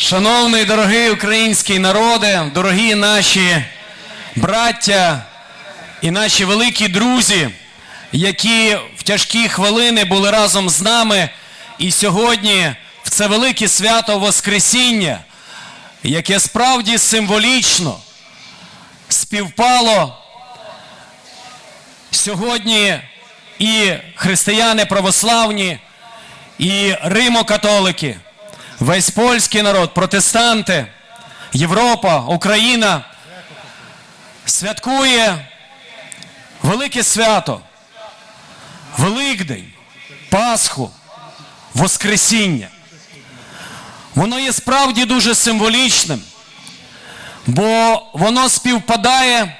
Шановний дорогий український народе, дорогі наші браття і наші великі друзі, які в тяжкі хвилини були разом з нами, і сьогодні в це велике свято Воскресіння, яке справді символічно співпало сьогодні і християни православні, і римокатолики, весь польський народ, протестанти, Європа, Україна святкує велике свято, Великдень, Пасху, Воскресіння. Воно є справді дуже символічним, бо воно співпадає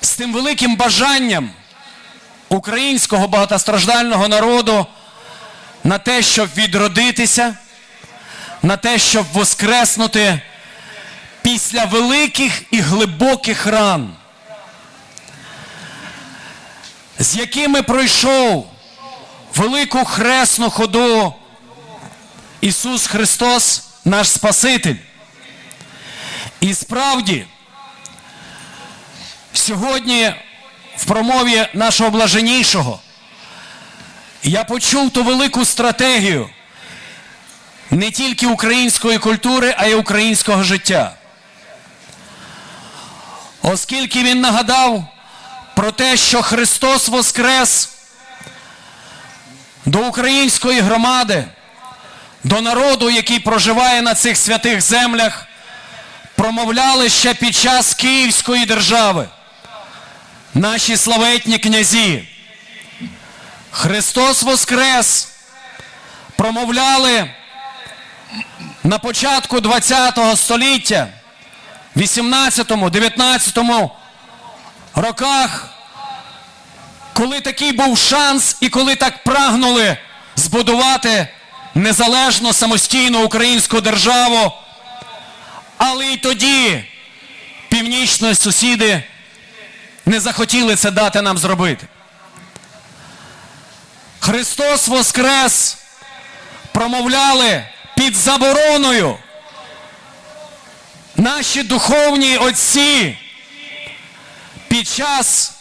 з тим великим бажанням українського багатостраждального народу на те, щоб відродитися, на те, щоб воскреснути після великих і глибоких ран, з якими пройшов велику хресну ходу Ісус Христос, наш Спаситель. І справді, сьогодні в промові нашого блаженнішого я почув ту велику стратегію не тільки української культури, а й українського життя. Оскільки він нагадав про те, що Христос Воскрес до української громади, до народу, який проживає на цих святих землях, промовляли ще під час Київської держави наші славетні князі. Христос Воскрес промовляли на початку ХХ століття, 18-19 роках, коли такий був шанс і коли так прагнули збудувати незалежну самостійну українську державу, але й тоді північні сусіди не захотіли це дати нам зробити. Христос Воскрес промовляли під забороною наші духовні отці під час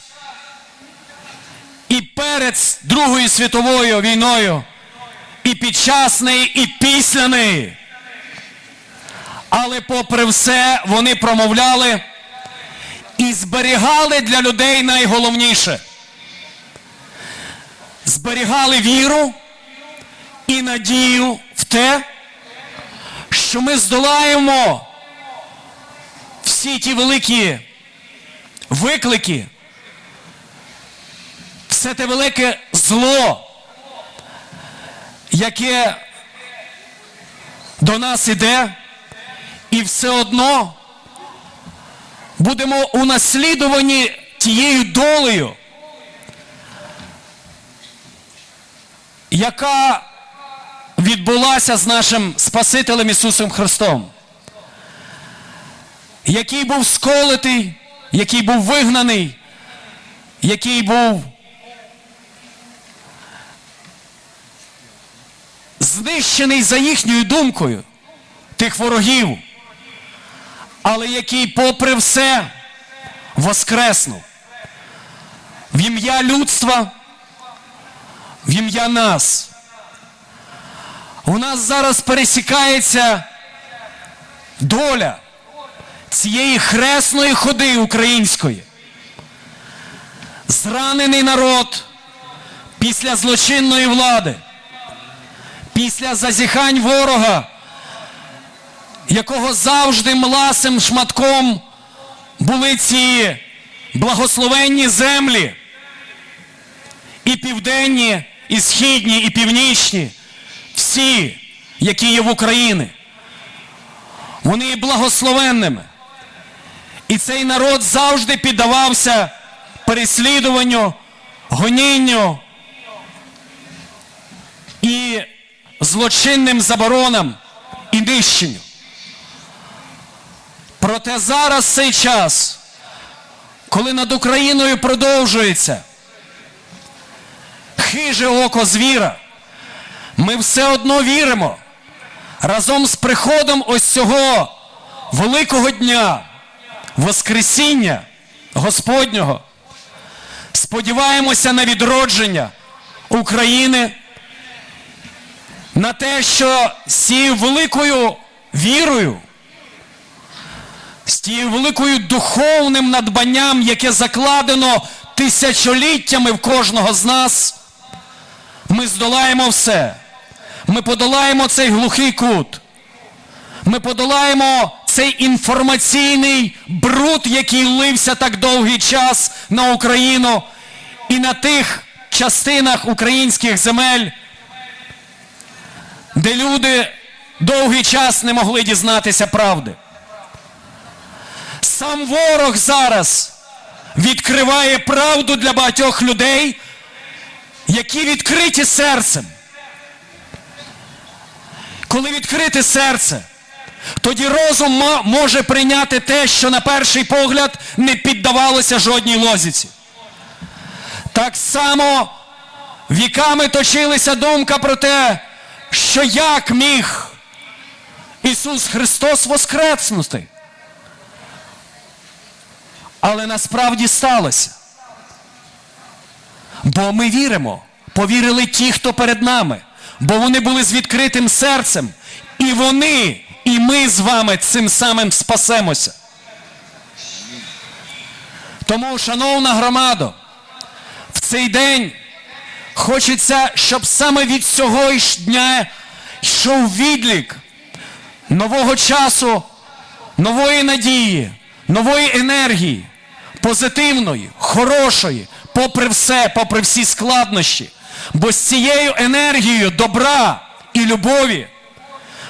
і перед Другою світовою війною, і під час неї, і після неї. Але попри все вони промовляли і зберігали для людей найголовніше. Зберігали віру і надію в те, що ми здолаємо всі ті великі виклики, все те велике зло, яке до нас іде, і все одно будемо унаслідувані тією долею, яка відбулася з нашим Спасителем Ісусом Христом, який був сколитий, який був вигнаний, який був знищений за їхньою думкою тих ворогів, але який, попри все, воскреснув. В ім'я людства, в ім'я нас. У нас зараз пересікається доля цієї хресної ходи української. Зранений народ після злочинної влади, після зазіхань ворога, якого завжди мласим шматком були ці благословенні землі, і південні, і східні, і північні, всі, які є в Україні, вони є благословенними. І цей народ завжди піддавався переслідуванню, гонінню і злочинним заборонам і нищенню. Проте зараз цей час, коли над Україною продовжується хиже око звіра, ми все одно віримо. Разом з приходом ось цього великого дня, Воскресіння Господнього, сподіваємося на відродження України, на те, що з цією великою вірою, з тією великою духовним надбанням, яке закладено тисячоліттями в кожного з нас, ми здолаємо все. Ми подолаємо цей глухий кут. Ми подолаємо цей інформаційний бруд, який лився так довгий час на Україну і на тих частинах українських земель, де люди довгий час не могли дізнатися правди. Сам ворог зараз відкриває правду для багатьох людей, які відкриті серцем. Коли відкрите серце, тоді розум може прийняти те, що на перший погляд не піддавалося жодній лозіці. Так само віками точилася думка про те, що як міг Ісус Христос воскреснути. Але насправді сталося. Бо ми віримо, повірили ті, хто перед нами, бо вони були з відкритим серцем, і вони, і ми з вами цим самим спасемося. Тому, шановна громадо, в цей день хочеться, щоб саме від цього ж дня йшов відлік нового часу, нової надії, нової енергії, позитивної, хорошої, попри все, попри всі складнощі. Бо з цією енергією добра і любові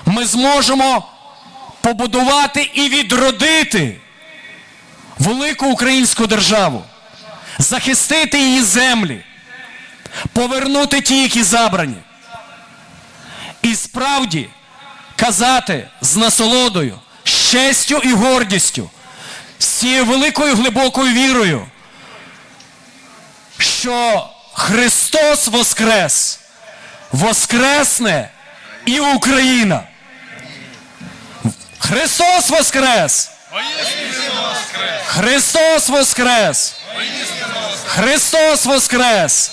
ми зможемо побудувати і відродити велику українську державу, захистити її землі, повернути ті, які забрані. І справді казати з насолодою, з честю і гордістю, з цією великою глибокою вірою, що Христос Воскрес, Воскресне і Україна. Христос Воскрес! Христос Воскрес! Христос Воскрес!